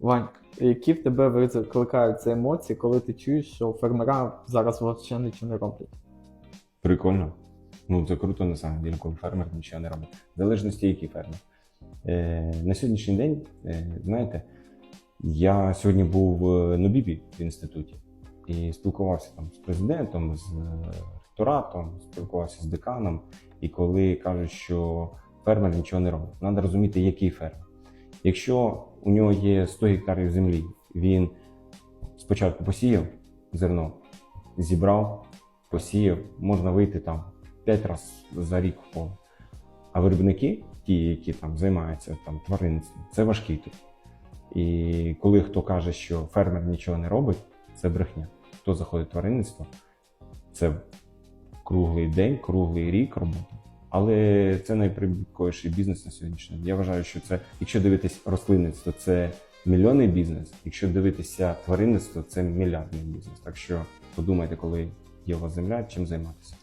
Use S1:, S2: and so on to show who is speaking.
S1: Вань, які в тебе викликаються емоції, коли ти чуєш, що фермера зараз взагалі нічого не роблять?
S2: Прикольно. Ну, це круто на самом деле, коли фермер нічого не робить. В залежності, який фермер. Е, на сьогоднішній день, е, знаєте, я сьогодні був в Нобібі в інституті і спілкувався там з президентом, з е, ректоратом, спілкувався з деканом. І коли кажуть, що фермер нічого не робить, треба розуміти, який фермер. Якщо у нього є 100 гектарів землі, він спочатку посіяв зерно, зібрав, посіяв, можна вийти там 5 разів за рік в поле. А виробники, ті, які там займаються там, тваринництвом, це важкий труд. І коли хто каже, що фермер нічого не робить, це брехня. Хто заходить в тваринництво, це круглий день, круглий рік роботи. Але це найприбутковіший бізнес на сьогоднішній день. Я вважаю, що це, якщо дивитись рослинництво, це мільйонний бізнес. Якщо дивитися тваринництво, це мільярдний бізнес. Так що подумайте, коли є у вас земля, чим займатися.